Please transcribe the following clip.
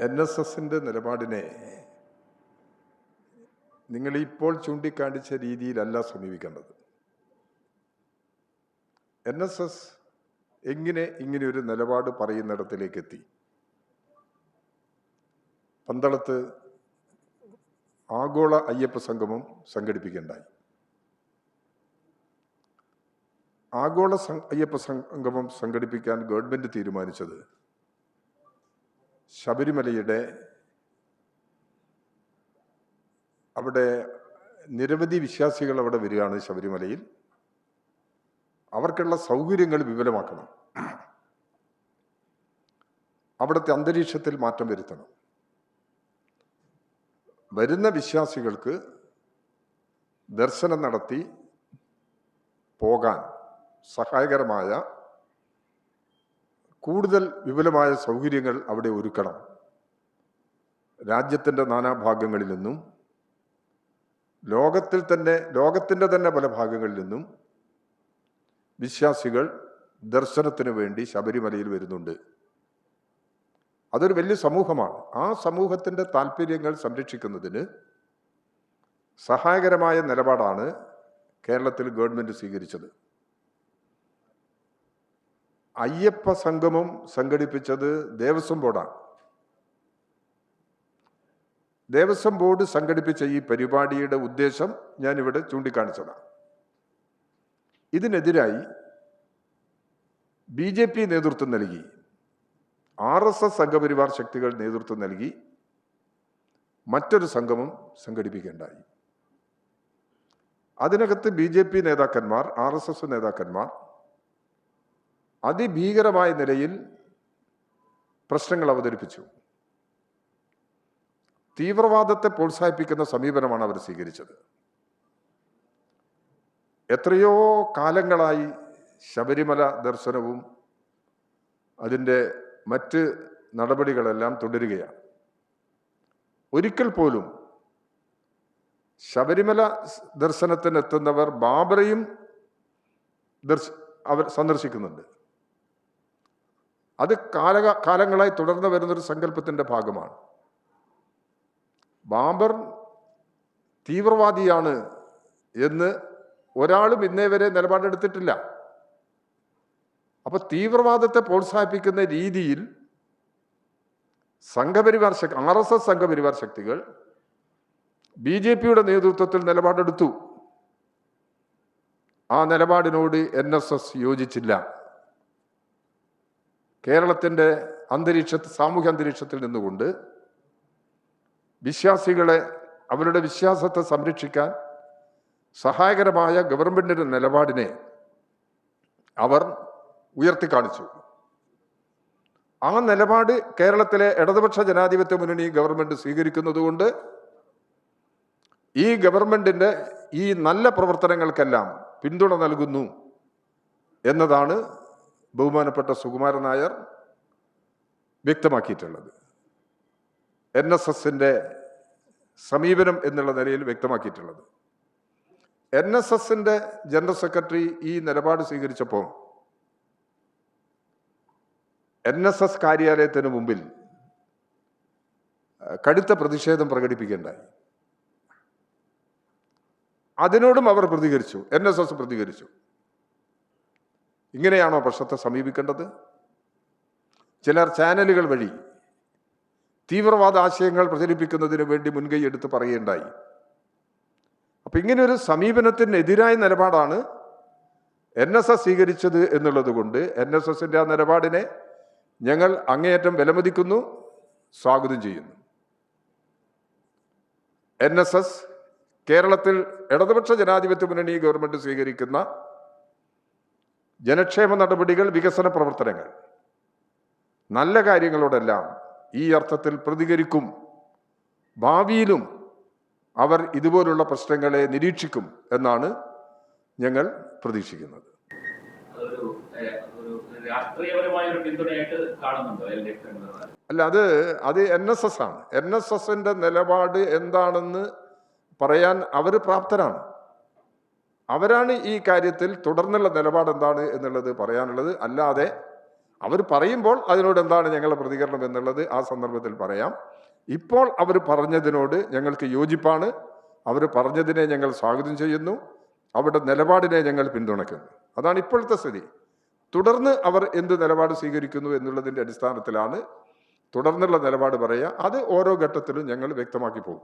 N S എസിന്റെ നിലപാടിനെ നിങ്ങളിപ്പോൾ ചൂണ്ടിക്കാണിച്ച രീതിയിലല്ല സമീപിക്കേണ്ടത്. എൻ എസ് എസ് എങ്ങനെ ഇങ്ങനെ ഒരു നിലപാട് പറയുന്നിടത്തിലേക്ക് എത്തി പന്തളത്ത് ആഗോള അയ്യപ്പ സംഗമം സംഘടിപ്പിക്കേണ്ടായി. ആഗോള അയ്യപ്പ സംഗമം സംഘടിപ്പിക്കാൻ ഗവൺമെന്റ് തീരുമാനിച്ചത് ശബരിമലയുടെ അവിടെ നിരവധി വിശ്വാസികൾ അവിടെ വരികയാണ് ശബരിമലയിൽ. അവർക്കുള്ള സൗകര്യങ്ങൾ വിപുലമാക്കണം. അവിടുത്തെ അന്തരീക്ഷത്തിൽ മാറ്റം വരുത്തണം. വരുന്ന വിശ്വാസികൾക്ക് ദർശനം നടത്തി പോകാൻ സഹായകരമായ കൂടുതൽ വിപുലമായ സൗകര്യങ്ങൾ അവിടെ ഒരുക്കണം. രാജ്യത്തിന്റെ നാനാഭാഗങ്ങളിൽ നിന്നും ലോകത്തിൽ തന്നെ ലോകത്തിന്റെ തന്നെ പല ഭാഗങ്ങളിൽ നിന്നും വിശ്വാസികൾ ദർശനത്തിന് വേണ്ടി ശബരിമലയിൽ വരുന്നുണ്ട്. അതൊരു വലിയ സമൂഹമാണ്. ആ സമൂഹത്തിന്റെ താല്പര്യങ്ങൾ സംരക്ഷിക്കുന്നതിന് സഹായകരമായ നിലപാടാണ് കേരളത്തിൽ ഗവൺമെന്റ് സ്വീകരിച്ചത്. അയ്യപ്പ സംഗമം സംഘടിപ്പിച്ചത് ദേവസ്വം ബോർഡാണ്. ദേവസ്വം ബോർഡ് സംഘടിപ്പിച്ച ഈ പരിപാടിയുടെ ഉദ്ദേശം ഞാനിവിടെ ചൂണ്ടിക്കാണിച്ചതാണ്. ഇതിനെതിരായി ബി ജെ പി നേതൃത്വം നൽകി ആർ എസ് എസ് സംഘപരിവാർ ശക്തികൾ നേതൃത്വം നൽകി മറ്റൊരു സംഗമം സംഘടിപ്പിക്കേണ്ടായി അതിനകത്ത് ബി ജെ പി നേതാക്കന്മാർ ആർ എസ് എസ് നേതാക്കന്മാർ അതിഭീകരമായ നിലയിൽ പ്രശ്നങ്ങൾ അവതരിപ്പിച്ചു. തീവ്രവാദത്തെ പ്രോത്സാഹിപ്പിക്കുന്ന സമീപനമാണ് അവർ സ്വീകരിച്ചത്. എത്രയോ കാലങ്ങളായി ശബരിമല ദർശനവും അതിന്റെ മറ്റ് നടപടികളെല്ലാം തുടരുകയാണ്. ഒരിക്കൽ പോലും ശബരിമല ദർശനത്തിനെത്തുന്നവർ ബാബറയും ദർശ അവർ സന്ദർശിക്കുന്നുണ്ട്. അത് കാല കാലങ്ങളായി തുടർന്ന് വരുന്നൊരു സങ്കല്പത്തിന്റെ ഭാഗമാണ്. ബാബർ തീവ്രവാദിയാണ് എന്ന് ഒരാളും ഇന്നേ വരെ നിലപാടെടുത്തിട്ടില്ല. അപ്പൊ തീവ്രവാദത്തെ പ്രോത്സാഹിപ്പിക്കുന്ന രീതിയിൽ സംഘപരിവാർ ശക്തി ആർ എസ് എസ് സംഘപരിവാർ ശക്തികൾ ബി ജെ പിയുടെ നേതൃത്വത്തിൽ നിലപാടെടുത്തു. ആ നിലപാടിനോട് എൻ എസ് എസ് യോജിച്ചില്ല. കേരളത്തിന്റെ അന്തരീക്ഷ സാമൂഹ്യ അന്തരീക്ഷത്തിൽ നിന്നുകൊണ്ട് വിശ്വാസികളെ അവരുടെ വിശ്വാസത്തെ സംരക്ഷിക്കാൻ സഹായകരമായ ഗവൺമെന്റിന്റെ നിലപാടിനെ അവർ ഉയർത്തിക്കാണിച്ചു. ആ നിലപാട് കേരളത്തിലെ ഇടതുപക്ഷ ജനാധിപത്യ മുന്നണി ഗവൺമെന്റ് സ്വീകരിക്കുന്നതുകൊണ്ട് ഈ ഗവൺമെന്റിന്റെ ഈ നല്ല പ്രവർത്തനങ്ങൾക്കെല്ലാം പിന്തുണ നൽകുന്നു എന്നതാണ് ബഹുമാനപ്പെട്ട സുകുമാരൻ നായർ വ്യക്തമാക്കിയിട്ടുള്ളത്. എൻ എസ് എസിന്റെ സമീപനം എന്നുള്ള നിലയിൽ വ്യക്തമാക്കിയിട്ടുള്ളത്. എൻ എസ് എസിന്റെ ജനറൽ സെക്രട്ടറി ഈ നിലപാട് സ്വീകരിച്ചപ്പോൾ എൻ എസ് എസ് കാര്യാലയത്തിന് മുമ്പിൽ കടുത്ത പ്രതിഷേധം പ്രകടിപ്പിക്കേണ്ടായി. അതിനോടും അവർ പ്രതികരിച്ചു എൻ എസ് എസ് പ്രതികരിച്ചു. ഇങ്ങനെയാണോ പ്രശ്നത്തെ സമീപിക്കേണ്ടത്? ചിലർ ചാനലുകൾ വഴി തീവ്രവാദ ആശയങ്ങൾ പ്രചരിപ്പിക്കുന്നതിന് വേണ്ടി മുൻകൈ എടുത്ത് പറയുകയുണ്ടായി. അപ്പം ഇങ്ങനെ ഒരു സമീപനത്തിനെതിരായ നിലപാടാണ് എൻ എസ് എസ് സ്വീകരിച്ചത് എന്നുള്ളത് കൊണ്ട് എൻ എസ് എസിന്റെ ആ നിലപാടിനെ ഞങ്ങൾ അങ്ങേയറ്റം വിലമതിക്കുന്നു സ്വാഗതം ചെയ്യുന്നു. എൻ എസ് എസ് കേരളത്തിൽ ഇടതുപക്ഷ ജനാധിപത്യ മുന്നണി ഗവൺമെന്റ് സ്വീകരിക്കുന്ന ജനക്ഷേമ നടപടികൾ വികസന പ്രവർത്തനങ്ങൾ. നല്ല കാര്യങ്ങളോടെല്ലാം ഈ അർത്ഥത്തിൽ പ്രതികരിക്കും. ഭാവിയിലും അവർ ഇതുപോലുള്ള പ്രശ്നങ്ങളെ നിരീക്ഷിക്കും എന്നാണ് ഞങ്ങൾ പ്രതീക്ഷിക്കുന്നത്. അല്ല അത് അത് എൻ എസ് എസ് ആണ്. എൻ എസ് എസിന്റെ നിലപാട് എന്താണെന്ന് പറയാൻ അവർ പ്രാപ്തരാണ്. അവരാണ് ഈ കാര്യത്തിൽ തുടർന്നുള്ള നിലപാട് എന്താണ് എന്നുള്ളത് പറയാനുള്ളത്. അല്ലാതെ അവർ പറയുമ്പോൾ അതിനോട് എന്താണ് ഞങ്ങളുടെ പ്രതികരണം എന്നുള്ളത് ആ സന്ദർഭത്തിൽ പറയാം. ഇപ്പോൾ അവർ പറഞ്ഞതിനോട് ഞങ്ങൾക്ക് യോജിപ്പാണ്. അവർ പറഞ്ഞതിനെ ഞങ്ങൾ സ്വാഗതം ചെയ്യുന്നു. അവരുടെ നിലപാടിനെ ഞങ്ങൾ പിന്തുണയ്ക്കുന്നു. അതാണ് ഇപ്പോഴത്തെ സ്ഥിതി. തുടർന്ന് അവർ എന്ത് നിലപാട് സ്വീകരിക്കുന്നു എന്നുള്ളതിന്റെ അടിസ്ഥാനത്തിലാണ് തുടർന്നുള്ള നിലപാട് പറയുക. അത് ഓരോ ഘട്ടത്തിലും ഞങ്ങൾ വ്യക്തമാക്കി പോകും.